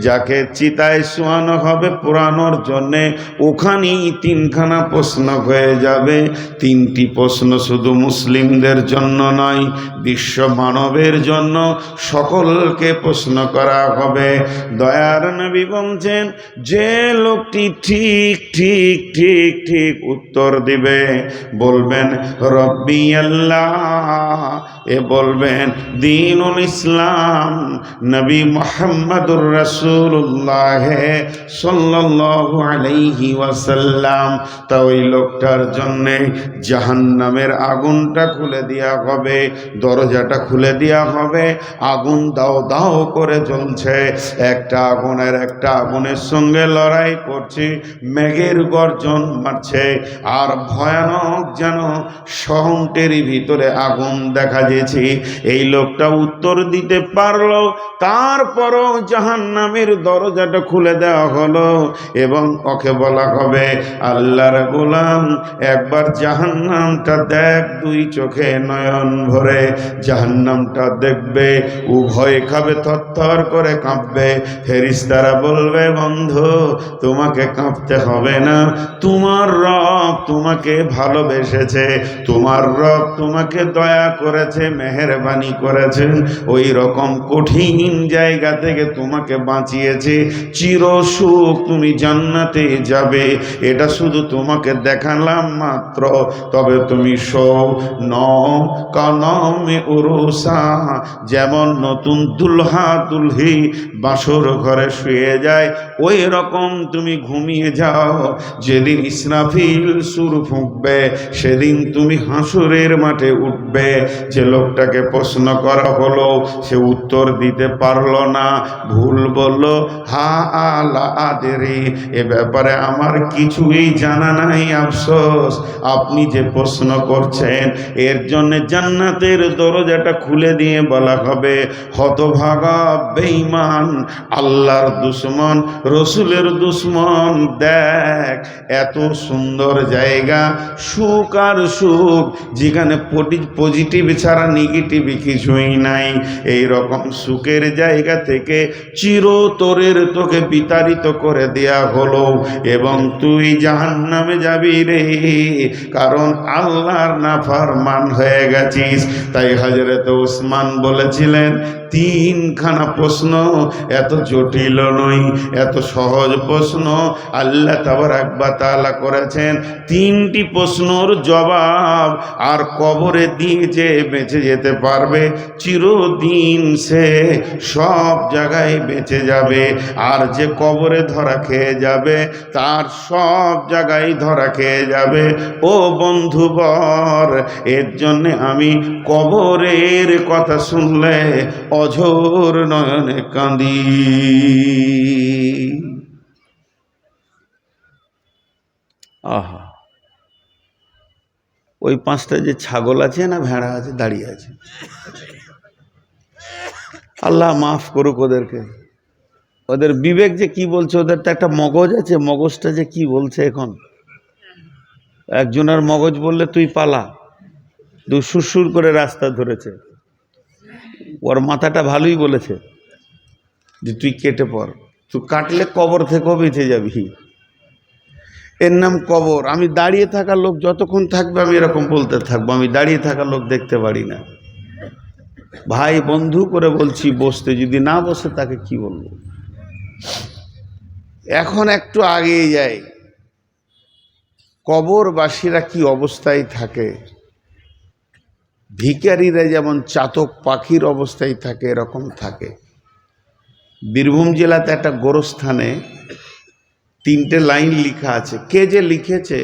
যাকে চিতায় শোয়ানো হবে পুরানোর জন্যে, ওখানেই তিনখানা প্রশ্ন হয়ে যাবে। তিনটি প্রশ্ন শুধু মুসলিমদের জন্য নয়, বিশ্ব মানবের জন্য সকলকে প্রশ্ন করা হবে। দয়ার নবী বলছেন, যে লোকটি ঠিক ঠিক ঠিক ঠিক উত্তর দিবে। বলবেন, রব্বি আল্লাহ। এ বলবেন, দিনুল ইসলাম, নবী মোহাম্মদুর রসুল্লাহ জাহান্নামের আগুনটা খুলে দেওয়া হবে, দরজাটা খুলে দেওয়া হবে, আগুন দাও দাও করে জ্বলছে। একটা আগুনের একটা আগুনের সঙ্গে লড়াই করছে, মেঘের গর্জন মারছে, আর ভয়ানক যেন শহরটির ভিতরে আগুন দেখা যেছে এই লোকটা উত্তর দিতে পারল, তারপরও জাহান নামের দরজাটা খুলে দেওয়া হলো এবং ওকে বলা হবে, আল্লাহর গোলাম, একবার জাহান্নামটা দেখ দুই চোখে নয়ন ভরে। জাহান্নামটা দেখবে উভয় খাবে, থরথর করে কাঁপবে। ফেরিস্তারা বলবে, বন্ধু, তোমাকে কাঁপতে হবে না। তোমার রব তোমাকে ভালোবেসেছে। তোমার রব তোমাকে দয়া করেছে, মেহরবানি করেছেন। ওই রকম কঠিন জায়গা থেকে তোমাকে বাঁচিয়েছে। চির সুখ তুমি জান্নাতে যাবে। এটা শুধু তোমাকে দেখালাম মাত্র। তবে তুমি শো ন কনমে উরুসা। যেমন নতুন দুলহা দুলহি বাসর ঘরে শুয়ে যায়, ওই রকম তুমি ঘুমিয়ে যাও। যেদিন ইসরাফিল সুর ফুঁকবে, সেদিন তুমি হাসুরের মাঠে উঠবে। যে লোকটাকে প্রশ্ন করা হলো, সে উত্তর দিতে পারল না। ভুল বলল, হা আলা আদেরি এ ব্যাপারে আমার কিছুই জানা নাই, আফসোস। আপনি যে প্রশ্ন করছেন, এর জন্য জান্নাতের দরজাটা খুলে দিয়ে বলা হবে, হতভাগা, বেঈমান, আল্লাহর দুশ্মন, রসুলের দুশ্মন, দেখ, এত সুন্দর জায়গা, সুখ আর সুখ, যেখানে পজিটিভ ছাড়া নেগেটিভ কিছুই নাই। এই রকম সুখের জায়গা থেকে চিরতরের তোকে বিতাড়িত করে দেয়া হলো এবং তুই জাহান নামে যাবি রে। কারণ আল্লাহর নাফারমান হয়ে গেছিস। তাই হজরত ওসমান বলেছিলেন তিনখানা প্রশ্ন, এত জটিল নয়, এত সহজ প্রশ্ন। আল্লাহ তাবার একবার তালা করেছেন, তিনটি প্রশ্নর জবাব আর কবরে দিয়ে যে বেঁচে যেতে পারবে, চিরদিন সে সব জায়গায় বেঁচে যাবে। আর যে কবরে ধরা খেয়ে যাবে, তার সব জায়গায় ধরা খেয়ে যাবে। ও বন্ধুবর এর জন্যে আমি কবরের কথা শুনলে অঝোর নয়নে কাঁদি। আহা। ওই পাঁচটা যে ছাগল আছে না, ভেড়া আছে, দাঁড়িয়ে আছে। আল্লাহ মাফ করুক ওদেরকে। ওদের বিবেক যে কি বলছে, ওদের তো একটা মগজ আছে, মগজটা যে কি বলছে এখন? একজনের মগজ বললে তুই পালা, দুই সুরসুর করে রাস্তা ধরেছে। ওর মাথাটা ভালোই বলেছে যে তুই কেটে পর তুই কাটলে কবর থেকেও বেঁচে যাবি। এর নাম কবর। আমি দাঁড়িয়ে থাকা লোক যতক্ষণ থাকবে আমি এরকম বলতে থাকব। আমি দাঁড়িয়ে থাকা লোক দেখতে পারি না। ভাই, বন্ধু করে বলছি, বসতে। যদি না বসে তাকে কি বলব? এখন একটু আগেই যাই। কবরবাসীরা কি অবস্থায় থাকে? ভিকারীরা যেমন চাতক পাখির অবস্থায় থাকে, এরকম থাকে। বীরভূম জেলাতে একটা গোরস্থানে তিনটে লাইন লিখা আছে। কে যে লিখেছে